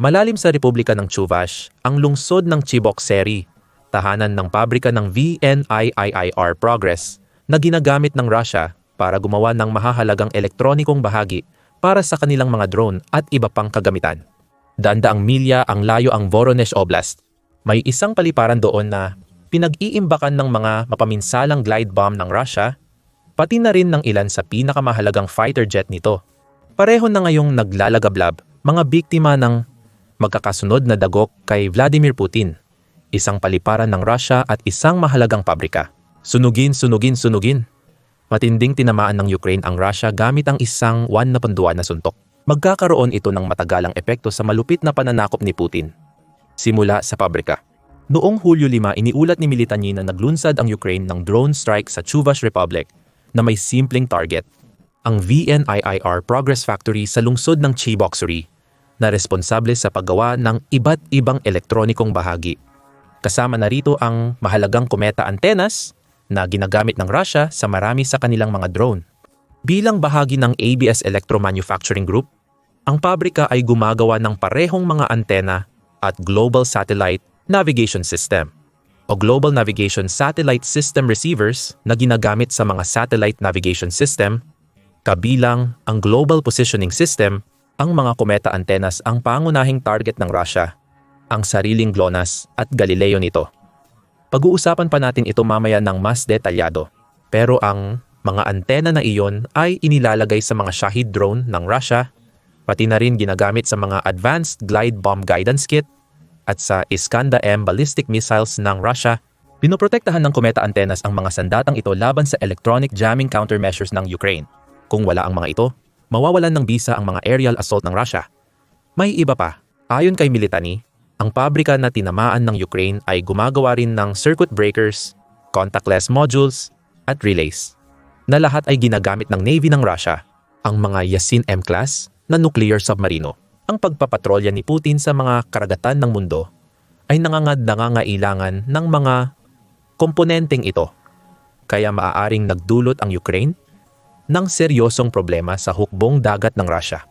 Malalim sa Republika ng Chuvash, ang lungsod ng Chibok Seri, tahanan ng pabrika ng VNIIIR Progress na ginagamit ng Russia para gumawa ng mahahalagang elektronikong bahagi para sa kanilang mga drone at iba pang kagamitan. Dandaang milya ang layo ang Voronezh Oblast. May isang paliparan doon na pinag-iimbakan ng mga mapaminsalang glide bomb ng Russia, pati na rin ng ilan sa pinakamahalagang fighter jet nito. Pareho na ngayong naglalagablab mga biktima ng magkakasunod na dagok kay Vladimir Putin, isang paliparan ng Russia at isang mahalagang pabrika. Sunugin, sunugin, sunugin. Matinding tinamaan ng Ukraine ang Russia gamit ang isang 1.2 na suntok. Magkakaroon ito ng matagalang epekto sa malupit na pananakop ni Putin. Simula sa pabrika. Noong Hulyo 5, iniulat ni Militany na naglunsad ang Ukraine ng drone strike sa Chuvash Republic na may simpleng target. Ang VNIIR Progress Factory sa lungsod ng Chibok-Suri na responsable sa paggawa ng iba't ibang elektronikong bahagi. Kasama na rito ang mahalagang kometa antennas na ginagamit ng Russia sa marami sa kanilang mga drone. Bilang bahagi ng ABS Electro Manufacturing Group, ang pabrika ay gumagawa ng parehong mga antena at Global Satellite Navigation System o Global Navigation Satellite System receivers na ginagamit sa mga satellite navigation system, kabilang ang Global Positioning System ang mga kometa antennas ang pangunahing target ng Russia, ang sariling GLONASS at Galileo nito. Pag-uusapan pa natin ito mamaya ng mas detalyado. Pero ang mga antena na iyon ay inilalagay sa mga Shahid drone ng Russia, pati na rin ginagamit sa mga Advanced Glide Bomb Guidance Kit at sa Iskanda-M ballistic missiles ng Russia. Pinoprotektahan ng kometa antennas ang mga sandatang ito laban sa electronic jamming countermeasures ng Ukraine. Kung wala ang mga ito, mawawalan ng bisa ang mga aerial assault ng Russia. May iba pa. Ayon kay Militany, ang pabrika na tinamaan ng Ukraine ay gumagawa rin ng circuit breakers, contactless modules, at relays, na lahat ay ginagamit ng Navy ng Russia, ang mga Yasin M-class na nuclear submarino. Ang pagpapatrolya ni Putin sa mga karagatan ng mundo ay nangangad nangangailangan ng mga komponenteng ito. Kaya maaaring nagdulot ang Ukraine ng seryosong problema sa hukbong dagat ng Russia.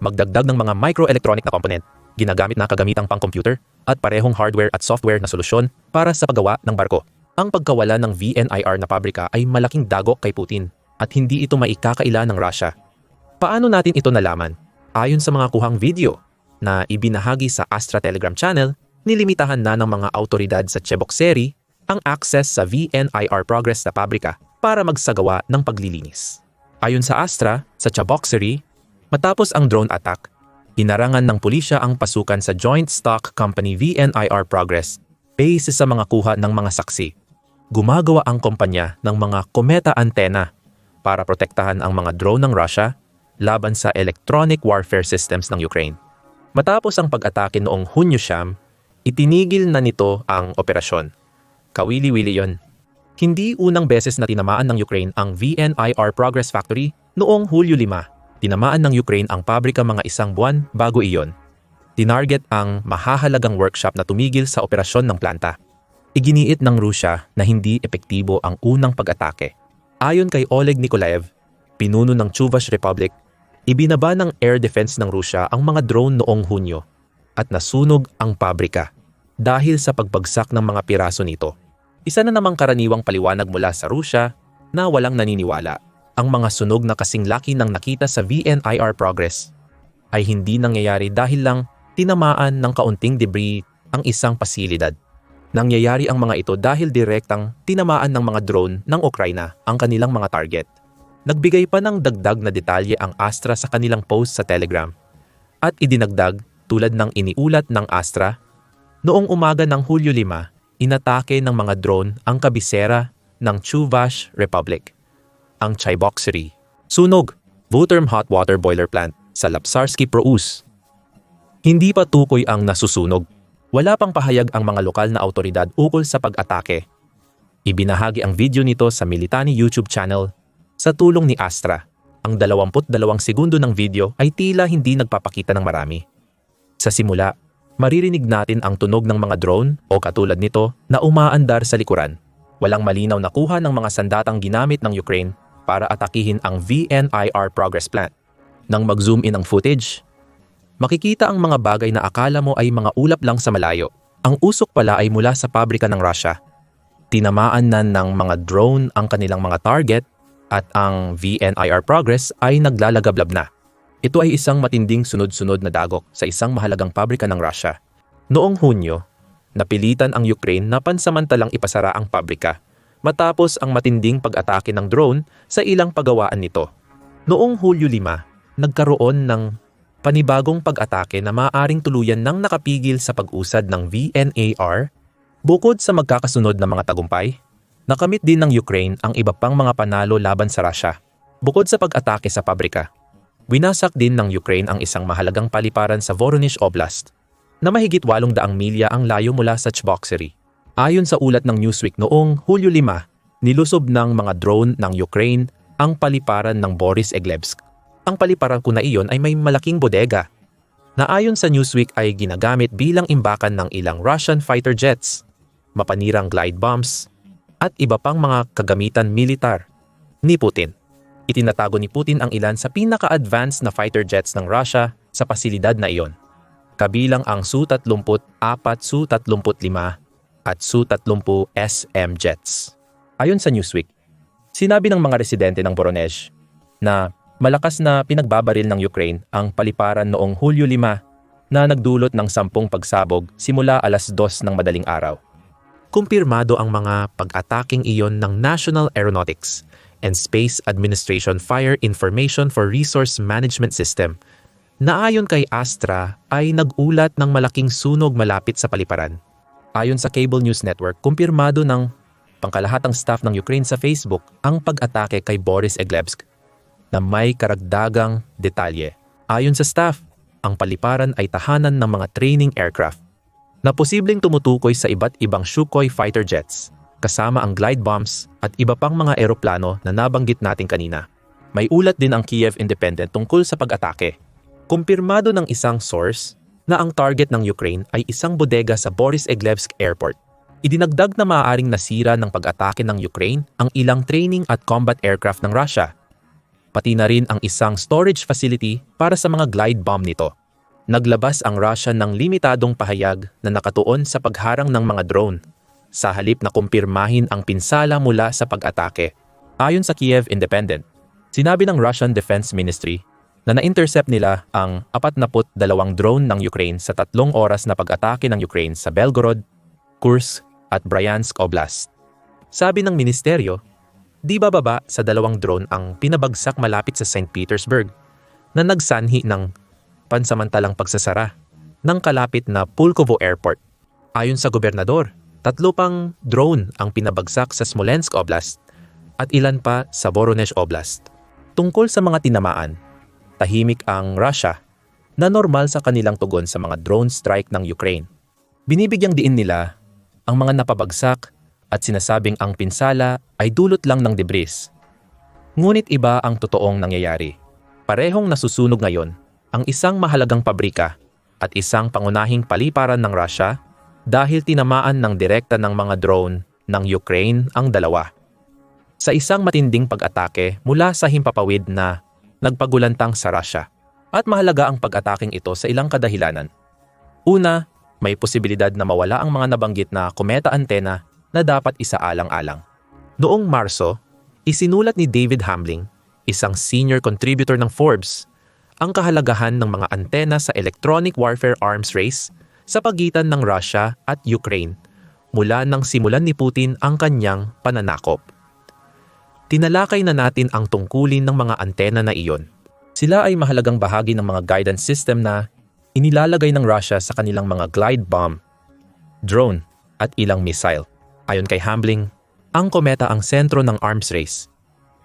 Magdagdag ng mga microelectronic na component, ginagamit na kagamitang pang-computer at parehong hardware at software na solusyon para sa paggawa ng barko. Ang pagkawala ng VNIR na pabrika ay malaking dagok kay Putin at hindi ito maikakaila ng Russia. Paano natin ito nalaman? Ayon sa mga kuhang video na ibinahagi sa Astra Telegram channel, nilimitahan na ng mga autoridad sa Chebok Seri ang access sa VNIR Progress na pabrika para magsagawa ng paglilinis. Ayon sa Astra, sa Chabokseri, matapos ang drone attack, hinarangan ng pulisya ang pasukan sa Joint Stock Company VNIR Progress base sa mga kuha ng mga saksi. Gumagawa ang kumpanya ng mga kometa antena para protektahan ang mga drone ng Russia laban sa electronic warfare systems ng Ukraine. Matapos ang pag-atake noong Hunyo Siyam, itinigil na nito ang operasyon. Kawili-wili yon hindi unang beses na tinamaan ng Ukraine ang VNIR Progress Factory noong Hulyo 5. Tinamaan ng Ukraine ang pabrika mga isang buwan bago iyon. Tinarget ang mahahalagang workshop na tumigil sa operasyon ng planta. Iginiit ng Rusya na hindi epektibo ang unang pag-atake. Ayon kay Oleg Nikolaev, pinuno ng Chuvash Republic, ibinaba ng air defense ng Rusya ang mga drone noong Hunyo at nasunog ang pabrika dahil sa pagbagsak ng mga piraso nito. Isa na namang karaniwang paliwanag mula sa Rusya na walang naniniwala. Ang mga sunog na kasing laki ng nakita sa VNIR progress ay hindi nangyayari dahil lang tinamaan ng kaunting debris ang isang pasilidad. Nangyayari ang mga ito dahil direktang tinamaan ng mga drone ng Ukraina ang kanilang mga target. Nagbigay pa ng dagdag na detalye ang Astra sa kanilang post sa Telegram. At idinagdag tulad ng iniulat ng Astra, noong umaga ng Hulyo 5, inatake ng mga drone ang kabisera ng Chuvash Republic, ang Chaibokseri. Sunog, Vuterm Hot Water Boiler Plant sa Lapsarsky Prous. Hindi pa tukoy ang nasusunog. Wala pang pahayag ang mga lokal na autoridad ukol sa pag-atake. Ibinahagi ang video nito sa Militani YouTube channel sa tulong ni Astra. Ang 22 segundo ng video ay tila hindi nagpapakita ng marami. Sa simula, maririnig natin ang tunog ng mga drone o katulad nito na umaandar sa likuran. Walang malinaw na kuha ng mga sandatang ginamit ng Ukraine para atakihin ang VNIR progress plant. Nang mag-zoom in ang footage, makikita ang mga bagay na akala mo ay mga ulap lang sa malayo. Ang usok pala ay mula sa pabrika ng Russia. Tinamaan na ng mga drone ang kanilang mga target at ang VNIR Progress ay naglalagablab na. Ito ay isang matinding sunod-sunod na dagok sa isang mahalagang pabrika ng Russia. Noong Hunyo, napilitan ang Ukraine na pansamantalang ipasara ang pabrika matapos ang matinding pag-atake ng drone sa ilang pagawaan nito. Noong Hulyo 5, nagkaroon ng panibagong pag-atake na maaaring tuluyan ng nakapigil sa pag-usad ng VNAR bukod sa magkakasunod na mga tagumpay. Nakamit din ng Ukraine ang iba pang mga panalo laban sa Russia. Bukod sa pag-atake sa pabrika, winasak din ng Ukraine ang isang mahalagang paliparan sa Voronezh Oblast na mahigit 800 milya ang layo mula sa Chboksary. Ayon sa ulat ng Newsweek noong Hulyo 5, nilusob ng mga drone ng Ukraine ang paliparan ng Boris Eglebsk. Ang paliparan ko na iyon ay may malaking bodega na ayon sa Newsweek ay ginagamit bilang imbakan ng ilang Russian fighter jets, mapanirang glide bombs, at iba pang mga kagamitan militar ni Putin. Itinatago ni Putin ang ilan sa pinaka-advanced na fighter jets ng Russia sa pasilidad na iyon. Kabilang ang Su-34, Su-35 at Su-30 SM jets. Ayon sa Newsweek, sinabi ng mga residente ng Voronezh na malakas na pinagbabaril ng Ukraine ang paliparan noong Hulyo 5 na nagdulot ng sampung pagsabog simula alas 2 ng madaling araw. Kumpirmado ang mga pag-ataking iyon ng National Aeronautics and Space Administration Fire Information for Resource Management System na ayon kay Astra ay nag-ulat ng malaking sunog malapit sa paliparan. Ayon sa Cable News Network, kumpirmado ng pangkalahatang staff ng Ukraine sa Facebook ang pag-atake kay Boris Eglebsk na may karagdagang detalye. Ayon sa staff, ang paliparan ay tahanan ng mga training aircraft na posibleng tumutukoy sa iba't ibang Sukhoi fighter jets kasama ang glide bombs at iba pang mga eroplano na nabanggit natin kanina. May ulat din ang Kiev Independent tungkol sa pag-atake. Kumpirmado ng isang source na ang target ng Ukraine ay isang bodega sa Boris Eglevsk Airport. Idinagdag na maaaring nasira ng pag-atake ng Ukraine ang ilang training at combat aircraft ng Russia, pati na rin ang isang storage facility para sa mga glide bomb nito. Naglabas ang Russia ng limitadong pahayag na nakatuon sa pagharang ng mga drone sa halip na kumpirmahin ang pinsala mula sa pag-atake. Ayon sa Kiev Independent, sinabi ng Russian Defense Ministry na na-intercept nila ang 42 drone ng Ukraine sa tatlong oras na pag-atake ng Ukraine sa Belgorod, Kursk at Bryansk Oblast. Sabi ng ministeryo, di bababa sa dalawang drone ang pinabagsak malapit sa St. Petersburg na nagsanhi ng pansamantalang pagsasara ng kalapit na Pulkovo Airport. Ayon sa gobernador, tatlo pang drone ang pinabagsak sa Smolensk Oblast at ilan pa sa Voronezh Oblast. Tungkol sa mga tinamaan, tahimik ang Russia na normal sa kanilang tugon sa mga drone strike ng Ukraine. Binibigyang diin nila ang mga napabagsak at sinasabing ang pinsala ay dulot lang ng debris. Ngunit iba ang totoong nangyayari. Parehong nasusunog ngayon ang isang mahalagang pabrika at isang pangunahing paliparan ng Russia dahil tinamaan ng direkta ng mga drone ng Ukraine ang dalawa. Sa isang matinding pag-atake mula sa himpapawid na nagpagulantang sa Russia. At mahalaga ang pag-ataking ito sa ilang kadahilanan. Una, may posibilidad na mawala ang mga nabanggit na kometa antena na dapat isaalang-alang. Noong Marso, isinulat ni David Hamling, isang senior contributor ng Forbes, ang kahalagahan ng mga antena sa electronic warfare arms race sa pagitan ng Russia at Ukraine mula nang simulan ni Putin ang kanyang pananakop tinalakay na natin ang tungkulin ng mga antena na iyon. Sila ay mahalagang bahagi ng mga guidance system na inilalagay ng Russia sa kanilang mga glide bomb, drone at ilang missile. Ayon kay Hambling, ang kometa ang sentro ng arms race,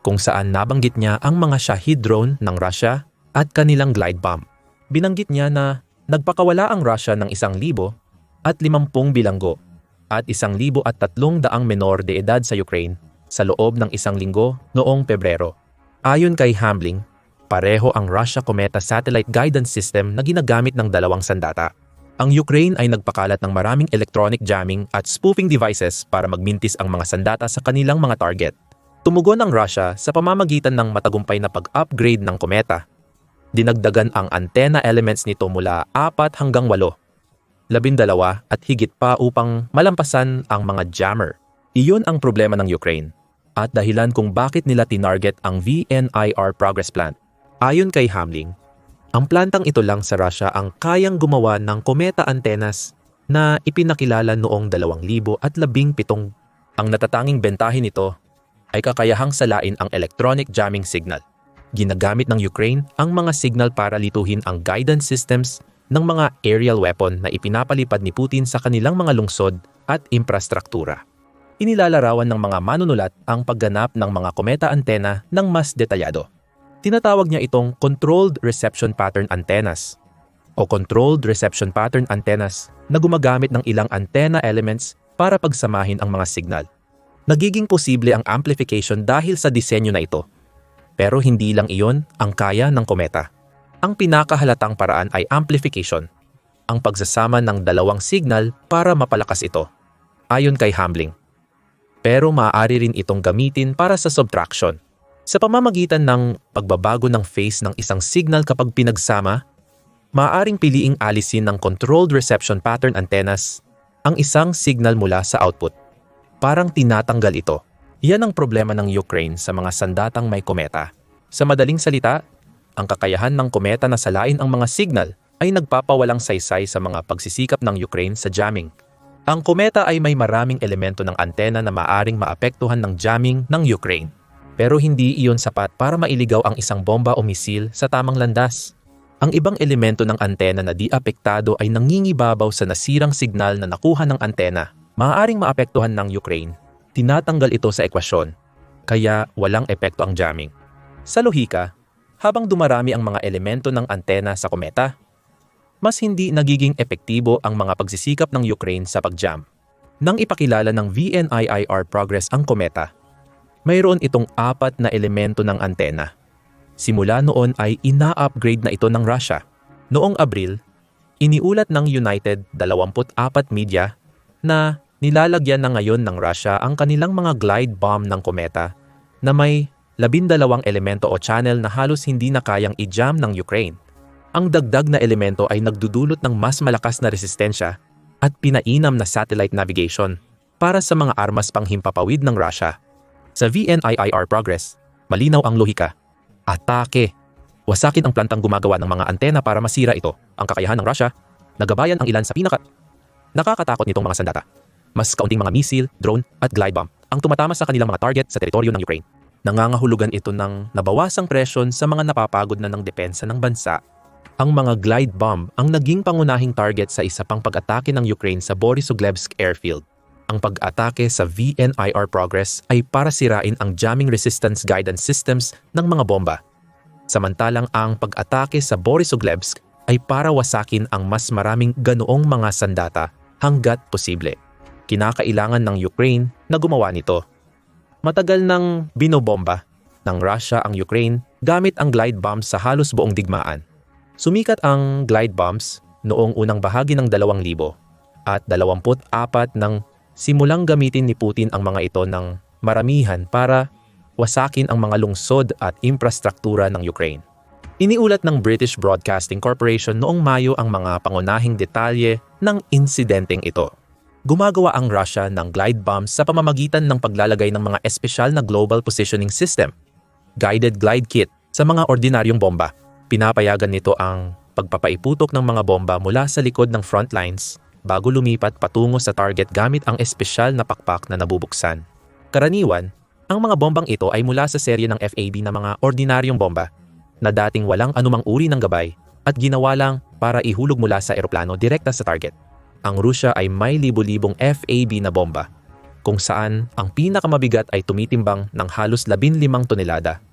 kung saan nabanggit niya ang mga Shahid drone ng Russia at kanilang glide bomb. Binanggit niya na nagpakawala ang Russia ng isang libo at limampung bilanggo at isang libo at tatlong daang menor de edad sa Ukraine sa loob ng isang linggo noong Pebrero. Ayon kay Hambling, pareho ang Russia Cometa Satellite Guidance System na ginagamit ng dalawang sandata. Ang Ukraine ay nagpakalat ng maraming electronic jamming at spoofing devices para magmintis ang mga sandata sa kanilang mga target. Tumugon ang Russia sa pamamagitan ng matagumpay na pag-upgrade ng Cometa. Dinagdagan ang antenna elements nito mula 4 hanggang 8, labindalawa at higit pa upang malampasan ang mga jammer. Iyon ang problema ng Ukraine at dahilan kung bakit nila tinarget ang VNIR Progress Plant. Ayon kay Hamling, ang plantang ito lang sa Russia ang kayang gumawa ng kometa antennas na ipinakilala noong 2017. Ang natatanging bentahin nito ay kakayahang salain ang electronic jamming signal. Ginagamit ng Ukraine ang mga signal para lituhin ang guidance systems ng mga aerial weapon na ipinapalipad ni Putin sa kanilang mga lungsod at infrastruktura. Inilalarawan ng mga manunulat ang pagganap ng mga kometa antena ng mas detalyado. Tinatawag niya itong Controlled Reception Pattern Antennas o Controlled Reception Pattern Antennas na gumagamit ng ilang antenna elements para pagsamahin ang mga signal. Nagiging posible ang amplification dahil sa disenyo na ito pero hindi lang iyon ang kaya ng kometa. Ang pinakahalatang paraan ay amplification, ang pagsasama ng dalawang signal para mapalakas ito, ayon kay Hamling. Pero maaari rin itong gamitin para sa subtraction, sa pamamagitan ng pagbabago ng phase ng isang signal kapag pinagsama, maaaring piliing alisin ng controlled reception pattern antennas ang isang signal mula sa output. Parang tinatanggal ito. Yan ang problema ng Ukraine sa mga sandatang may kometa. Sa madaling salita, ang kakayahan ng kometa na salain ang mga signal ay nagpapawalang saysay sa mga pagsisikap ng Ukraine sa jamming. Ang kometa ay may maraming elemento ng antena na maaring maapektuhan ng jamming ng Ukraine. Pero hindi iyon sapat para mailigaw ang isang bomba o misil sa tamang landas. Ang ibang elemento ng antena na di apektado ay nangingibabaw sa nasirang signal na nakuha ng antena. Maaaring maapektuhan ng Ukraine tinatanggal ito sa ekwasyon, kaya walang epekto ang jamming. Sa lohika, habang dumarami ang mga elemento ng antena sa kometa, mas hindi nagiging epektibo ang mga pagsisikap ng Ukraine sa pagjam. Nang ipakilala ng VNIIR Progress ang kometa, mayroon itong apat na elemento ng antena. Simula noon ay ina-upgrade na ito ng Russia. Noong Abril, iniulat ng United 24 Media na nilalagyan na ngayon ng Russia ang kanilang mga glide bomb ng kometa na may labindalawang elemento o channel na halos hindi na kayang i-jam ng Ukraine. Ang dagdag na elemento ay nagdudulot ng mas malakas na resistensya at pinainam na satellite navigation para sa mga armas panghimpapawid ng Russia. Sa VNIIR Progress, malinaw ang lohika. Atake! Wasakin ang plantang gumagawa ng mga antena para masira ito. Ang kakayahan ng Russia, nagabayan ang ilan sa pinaka nakakatakot nitong mga sandata mas kaunting mga misil, drone at glide bomb ang tumatama sa kanilang mga target sa teritoryo ng Ukraine. Nangangahulugan ito ng nabawasang presyon sa mga napapagod na ng depensa ng bansa. Ang mga glide bomb ang naging pangunahing target sa isa pang pag-atake ng Ukraine sa Borisovlevsk airfield. Ang pag-atake sa VNIR Progress ay para sirain ang jamming resistance guidance systems ng mga bomba. Samantalang ang pag-atake sa Borisovlevsk ay para wasakin ang mas maraming ganoong mga sandata hanggat posible kinakailangan ng Ukraine na gumawa nito. Matagal nang binobomba ng Russia ang Ukraine gamit ang glide bombs sa halos buong digmaan. Sumikat ang glide bombs noong unang bahagi ng 2000 at 24 nang simulang gamitin ni Putin ang mga ito ng maramihan para wasakin ang mga lungsod at infrastruktura ng Ukraine. Iniulat ng British Broadcasting Corporation noong Mayo ang mga pangunahing detalye ng insidenteng ito. Gumagawa ang Russia ng glide bombs sa pamamagitan ng paglalagay ng mga espesyal na Global Positioning System, guided glide kit sa mga ordinaryong bomba. Pinapayagan nito ang pagpapaiputok ng mga bomba mula sa likod ng front lines bago lumipat patungo sa target gamit ang espesyal na pakpak na nabubuksan. Karaniwan, ang mga bombang ito ay mula sa serye ng FAB na mga ordinaryong bomba na dating walang anumang uri ng gabay at ginawa lang para ihulog mula sa eroplano direkta sa target ang Rusya ay may libo-libong FAB na bomba, kung saan ang pinakamabigat ay tumitimbang ng halos 15 tonelada.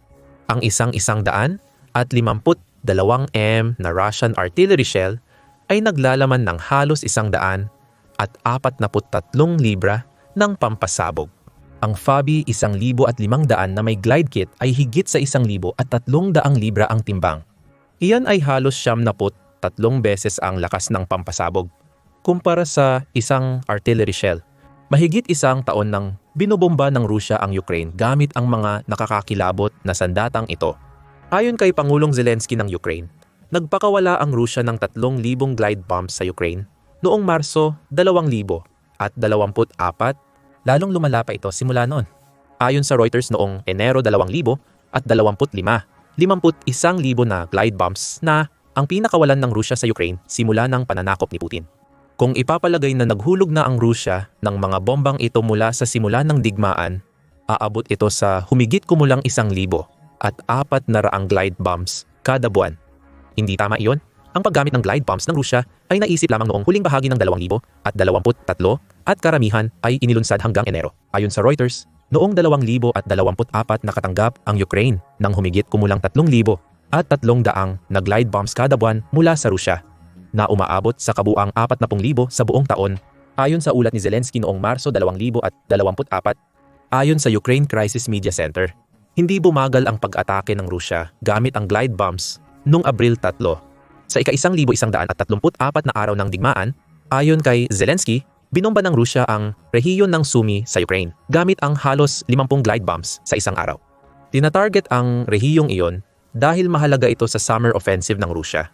Ang isang-isang daan at 52 M na Russian artillery shell ay naglalaman ng halos isang daan at 43 libra ng pampasabog. Ang Fabi 1,500 na may glide kit ay higit sa 1,000 at 300 libra ang timbang. Iyan ay halos siyam na put tatlong beses ang lakas ng pampasabog kumpara sa isang artillery shell. Mahigit isang taon nang binobomba ng Rusya ang Ukraine gamit ang mga nakakakilabot na sandatang ito. Ayon kay Pangulong Zelensky ng Ukraine, nagpakawala ang Rusya ng 3,000 glide bombs sa Ukraine noong Marso 2000 at 24, lalong lumala pa ito simula noon. Ayon sa Reuters noong Enero 2000 at 25, 51,000 na glide bombs na ang pinakawalan ng Rusya sa Ukraine simula ng pananakop ni Putin. Kung ipapalagay na naghulog na ang Rusya ng mga bombang ito mula sa simula ng digmaan, aabot ito sa humigit kumulang isang libo at apat na raang glide bombs kada buwan. Hindi tama iyon. Ang paggamit ng glide bombs ng Rusya ay naisip lamang noong huling bahagi ng 2000 at 23 at karamihan ay inilunsad hanggang Enero. Ayon sa Reuters, noong 2024 nakatanggap ang Ukraine ng humigit kumulang 3,000 at 300 na glide bombs kada buwan mula sa Rusya na umaabot sa kabuang 40,000 sa buong taon ayon sa ulat ni Zelensky noong Marso 2024 ayon sa Ukraine Crisis Media Center. Hindi bumagal ang pag-atake ng Rusya gamit ang glide bombs noong Abril 3. Sa ika-isang libo isang daan at tatlumput apat na araw ng digmaan, ayon kay Zelensky, binomba ng Rusya ang rehiyon ng Sumi sa Ukraine gamit ang halos 50 glide bombs sa isang araw. Tinatarget ang rehiyong iyon dahil mahalaga ito sa summer offensive ng Rusya.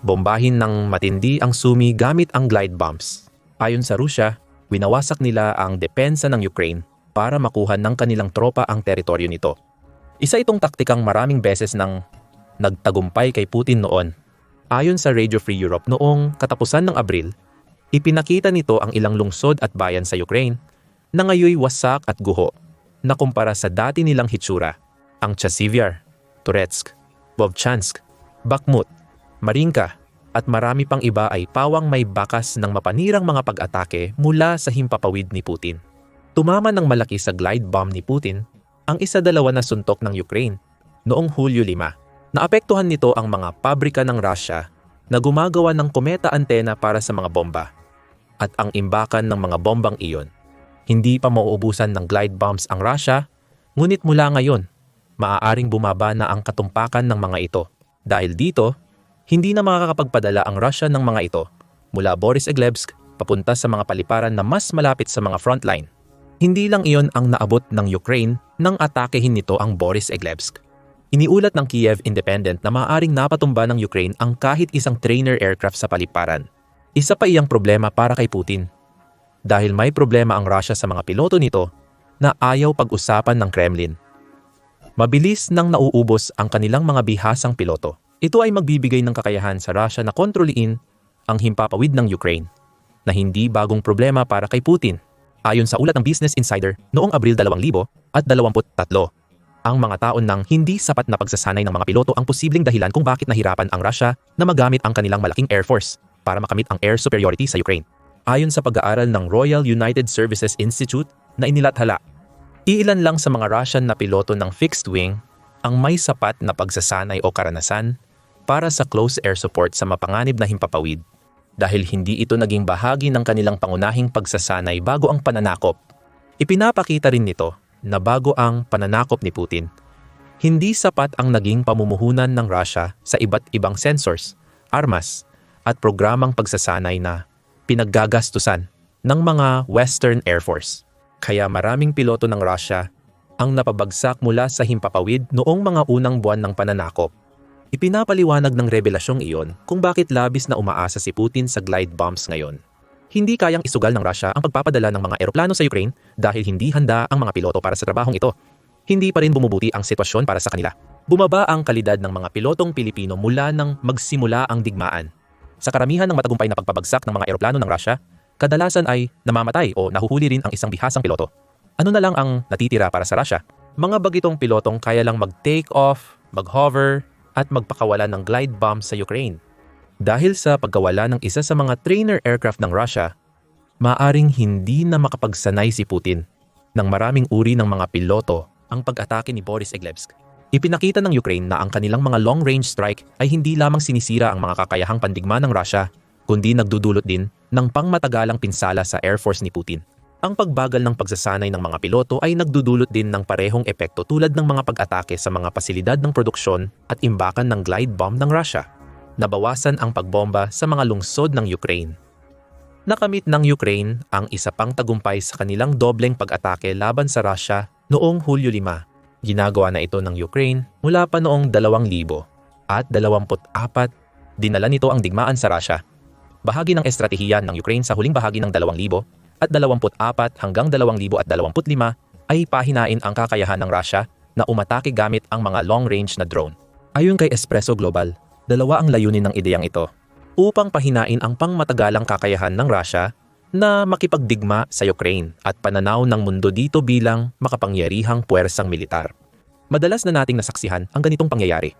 Bombahin ng matindi ang Sumi gamit ang glide bombs. Ayon sa Rusya, winawasak nila ang depensa ng Ukraine para makuha ng kanilang tropa ang teritoryo nito. Isa itong taktikang maraming beses ng nagtagumpay kay Putin noon. Ayon sa Radio Free Europe noong katapusan ng Abril, ipinakita nito ang ilang lungsod at bayan sa Ukraine na ngayoy wasak at guho na kumpara sa dati nilang hitsura, ang Chasivyar, Turetsk, Vovchansk, Bakhmut, Marinka at marami pang iba ay pawang may bakas ng mapanirang mga pag-atake mula sa himpapawid ni Putin. Tumama ng malaki sa glide bomb ni Putin ang isa-dalawa na suntok ng Ukraine noong Hulyo 5 Naapektuhan nito ang mga pabrika ng Russia na gumagawa ng kometa antena para sa mga bomba at ang imbakan ng mga bombang iyon. Hindi pa mauubusan ng glide bombs ang Russia, ngunit mula ngayon, maaaring bumaba na ang katumpakan ng mga ito. Dahil dito, hindi na makakapagpadala ang Russia ng mga ito mula Boris Iglebsk papunta sa mga paliparan na mas malapit sa mga frontline. Hindi lang iyon ang naabot ng Ukraine nang atakehin nito ang Boris Iglebsk. Iniulat ng Kiev Independent na maaaring napatumba ng Ukraine ang kahit isang trainer aircraft sa paliparan. Isa pa iyang problema para kay Putin. Dahil may problema ang Russia sa mga piloto nito na ayaw pag-usapan ng Kremlin. Mabilis nang nauubos ang kanilang mga bihasang piloto. Ito ay magbibigay ng kakayahan sa Russia na kontroliin ang himpapawid ng Ukraine na hindi bagong problema para kay Putin. Ayon sa ulat ng Business Insider noong Abril 2023, ang mga taon ng hindi sapat na pagsasanay ng mga piloto ang posibleng dahilan kung bakit nahirapan ang Russia na magamit ang kanilang malaking Air Force para makamit ang air superiority sa Ukraine. Ayon sa pag-aaral ng Royal United Services Institute na inilathala, iilan lang sa mga Russian na piloto ng fixed wing ang may sapat na pagsasanay o karanasan para sa close air support sa mapanganib na himpapawid dahil hindi ito naging bahagi ng kanilang pangunahing pagsasanay bago ang pananakop. Ipinapakita rin nito na bago ang pananakop ni Putin, hindi sapat ang naging pamumuhunan ng Russia sa iba't ibang sensors, armas, at programang pagsasanay na pinaggagastusan ng mga Western Air Force. Kaya maraming piloto ng Russia ang napabagsak mula sa himpapawid noong mga unang buwan ng pananakop. Ipinapaliwanag ng revelasyong iyon kung bakit labis na umaasa si Putin sa glide bombs ngayon hindi kayang isugal ng Russia ang pagpapadala ng mga eroplano sa Ukraine dahil hindi handa ang mga piloto para sa trabahong ito. Hindi pa rin bumubuti ang sitwasyon para sa kanila. Bumaba ang kalidad ng mga pilotong Pilipino mula nang magsimula ang digmaan. Sa karamihan ng matagumpay na pagpabagsak ng mga eroplano ng Russia, kadalasan ay namamatay o nahuhuli rin ang isang bihasang piloto. Ano na lang ang natitira para sa Russia? Mga bagitong pilotong kaya lang mag-take off, mag-hover, at magpakawala ng glide bomb sa Ukraine. Dahil sa pagkawala ng isa sa mga trainer aircraft ng Russia, maaring hindi na makapagsanay si Putin ng maraming uri ng mga piloto ang pag-atake ni Boris Iglebsk. Ipinakita ng Ukraine na ang kanilang mga long-range strike ay hindi lamang sinisira ang mga kakayahang pandigma ng Russia, kundi nagdudulot din ng pangmatagalang pinsala sa Air Force ni Putin. Ang pagbagal ng pagsasanay ng mga piloto ay nagdudulot din ng parehong epekto tulad ng mga pag-atake sa mga pasilidad ng produksyon at imbakan ng glide bomb ng Russia nabawasan ang pagbomba sa mga lungsod ng Ukraine. Nakamit ng Ukraine ang isa pang tagumpay sa kanilang dobleng pag-atake laban sa Russia noong Hulyo 5 Ginagawa na ito ng Ukraine mula pa noong 2000 at 24 dinala nito ang digmaan sa Russia. Bahagi ng estratehiya ng Ukraine sa huling bahagi ng 2000 at 24 hanggang 2025 ay pahinain ang kakayahan ng Russia na umatake gamit ang mga long-range na drone. Ayon kay Espresso Global, dalawa ang layunin ng ideyang ito upang pahinain ang pangmatagalang kakayahan ng Russia na makipagdigma sa Ukraine at pananaw ng mundo dito bilang makapangyarihang puwersang militar. Madalas na nating nasaksihan ang ganitong pangyayari.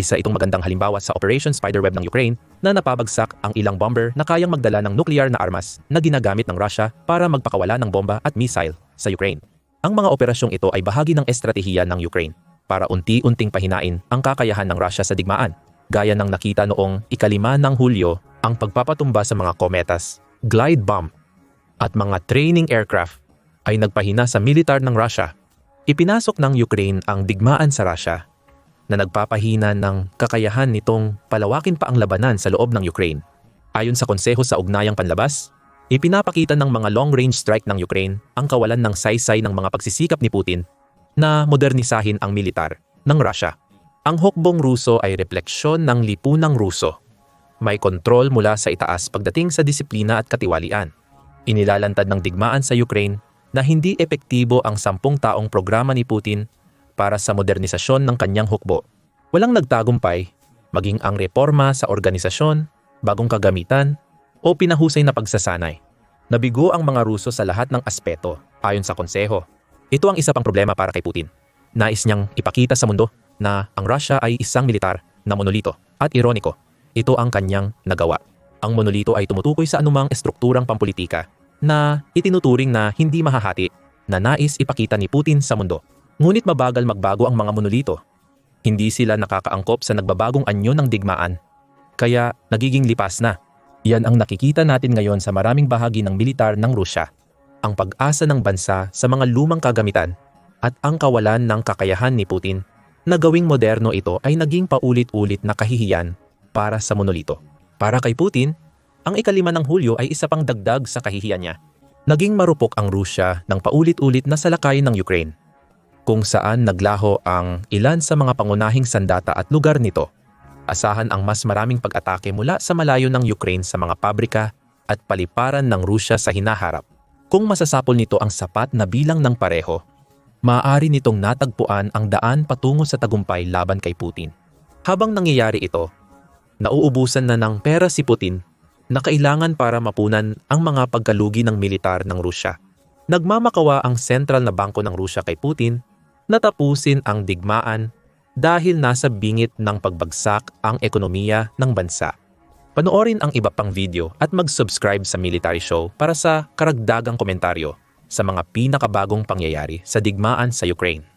Isa itong magandang halimbawa sa Operation Spiderweb ng Ukraine na napabagsak ang ilang bomber na kayang magdala ng nuclear na armas na ginagamit ng Russia para magpakawala ng bomba at missile sa Ukraine. Ang mga operasyong ito ay bahagi ng estratehiya ng Ukraine para unti-unting pahinain ang kakayahan ng Russia sa digmaan, gaya ng nakita noong ikalima ng Hulyo ang pagpapatumba sa mga kometas glide bomb at mga training aircraft ay nagpahina sa militar ng Russia. Ipinasok ng Ukraine ang digmaan sa Russia na nagpapahina ng kakayahan nitong palawakin pa ang labanan sa loob ng Ukraine. Ayon sa Konseho sa Ugnayang Panlabas, ipinapakita ng mga long-range strike ng Ukraine ang kawalan ng saysay ng mga pagsisikap ni Putin na modernisahin ang militar ng Russia. Ang hukbong Ruso ay refleksyon ng lipunang Ruso may kontrol mula sa itaas pagdating sa disiplina at katiwalian. Inilalantad ng digmaan sa Ukraine na hindi epektibo ang sampung taong programa ni Putin para sa modernisasyon ng kanyang hukbo. Walang nagtagumpay, maging ang reforma sa organisasyon, bagong kagamitan, o pinahusay na pagsasanay. Nabigo ang mga Ruso sa lahat ng aspeto, ayon sa konseho. Ito ang isa pang problema para kay Putin. Nais niyang ipakita sa mundo na ang Russia ay isang militar na monolito at ironiko ito ang kanyang nagawa. Ang monolito ay tumutukoy sa anumang estrukturang pampolitika na itinuturing na hindi mahahati na nais ipakita ni Putin sa mundo. Ngunit mabagal magbago ang mga monolito. Hindi sila nakakaangkop sa nagbabagong anyo ng digmaan. Kaya nagiging lipas na. Yan ang nakikita natin ngayon sa maraming bahagi ng militar ng Rusya. Ang pag-asa ng bansa sa mga lumang kagamitan at ang kawalan ng kakayahan ni Putin na gawing moderno ito ay naging paulit-ulit na kahihiyan para sa monolito. Para kay Putin, ang ikalima ng Hulyo ay isa pang dagdag sa kahihiyan niya. Naging marupok ang Rusya ng paulit-ulit na salakay ng Ukraine, kung saan naglaho ang ilan sa mga pangunahing sandata at lugar nito. Asahan ang mas maraming pag-atake mula sa malayo ng Ukraine sa mga pabrika at paliparan ng Rusya sa hinaharap. Kung masasapol nito ang sapat na bilang ng pareho, maaari nitong natagpuan ang daan patungo sa tagumpay laban kay Putin. Habang nangyayari ito, nauubusan na ng pera si Putin na kailangan para mapunan ang mga pagkalugi ng militar ng Rusya. Nagmamakawa ang sentral na bangko ng Rusya kay Putin na tapusin ang digmaan dahil nasa bingit ng pagbagsak ang ekonomiya ng bansa. Panoorin ang iba pang video at mag-subscribe sa Military Show para sa karagdagang komentaryo sa mga pinakabagong pangyayari sa digmaan sa Ukraine.